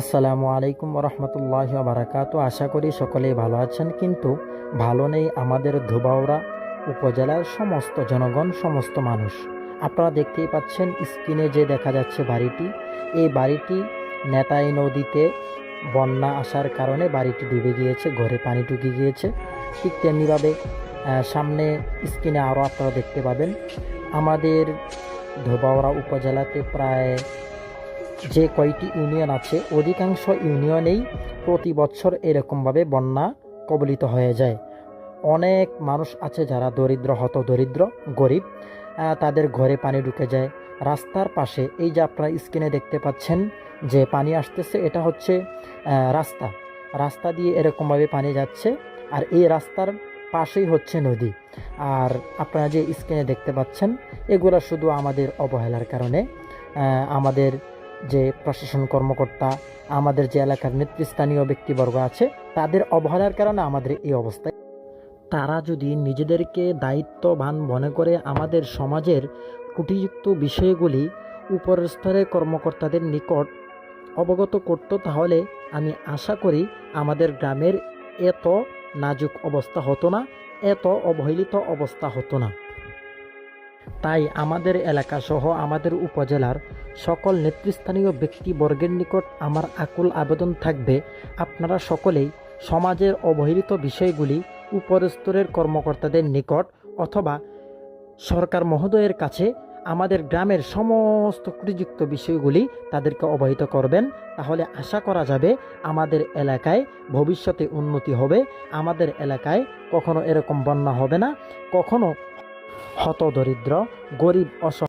আসসালামু আলাইকুম রহমতুল্লাহ বারাকাত আশা করি সকলেই ভালো আছেন, কিন্তু ভালো নেই আমাদের ধুবাউড়া উপজেলার সমস্ত জনগণ, সমস্ত মানুষ। আপনারা দেখতেই পাচ্ছেন স্ক্রিনে যে দেখা যাচ্ছে বাড়িটি, এই বাড়িটি নেতাই নদীতে বন্যা আসার কারণে বাড়িটি ডুবে গিয়েছে, ঘরে পানি ঢুকে গিয়েছে। ঠিক তেমনিভাবে সামনে স্ক্রিনে আরও আপনারা দেখতে পাবেন। আমাদের ধোবাউড়া উপজেলাতে প্রায় যে কয়টি ইউনিয়ন আছে, অধিকাংশ ইউনিয়নেই প্রতি বছর এরকমভাবে বন্যা কবলিত হয়ে যায়। অনেক মানুষ আছে যারা দরিদ্র, হত দরিদ্র, গরিব তাদের ঘরে পানি ঢুকে যায়। রাস্তার পাশে এই যে আপনারা স্ক্রিনে দেখতে পাচ্ছেন যে পানি আসতেছে, এটা হচ্ছে রাস্তা। রাস্তা দিয়ে এরকমভাবে পানি যাচ্ছে আর এই রাস্তার পাশেই হচ্ছে নদী। আর আপনারা যে স্ক্রিনে দেখতে পাচ্ছেন, এগুলো শুধু আমাদের অবহেলার কারণে আমাদের যে প্রশাসন কর্মকর্তা, আমাদের যে এলাকার নেতৃস্থানীয় ব্যক্তিবর্গ আছে, তাদের অবহেলার কারণে আমাদের এই অবস্থায় তারা যদি নিজেদেরকে দায়িত্ববান মনে করে আমাদের সমাজের কুটিযুক্ত বিষয়গুলি উপরের স্তরের কর্মকর্তাদের নিকট অবগত করত, তাহলে আমি আশা করি আমাদের গ্রামের এত নাজুক অবস্থা হতো না, এত অবহেলিত অবস্থা হতো না। তাই আমাদের এলাকা সহ আমাদের উপজেলার সকল নেতৃস্থানীয় ব্যক্তিবর্গের নিকট আমার আকুল আবেদন থাকবে। আপনারা সকলেই সমাজের অবহেলিত বিষয়গুলি উপরস্তরের কর্মকর্তাদের নিকট অথবা সরকার মহোদয়ের কাছে আমাদের গ্রামের সমস্ত ত্রুটিযুক্ত বিষয়গুলি তাদেরকে অবহিত করবেন। তাহলে আশা করা যাবে আমাদের এলাকায় ভবিষ্যতে উন্নতি হবে। আমাদের এলাকায় কখনো এরকম বন্যা হবে না। কখনো হতদরিদ্র গরিব অস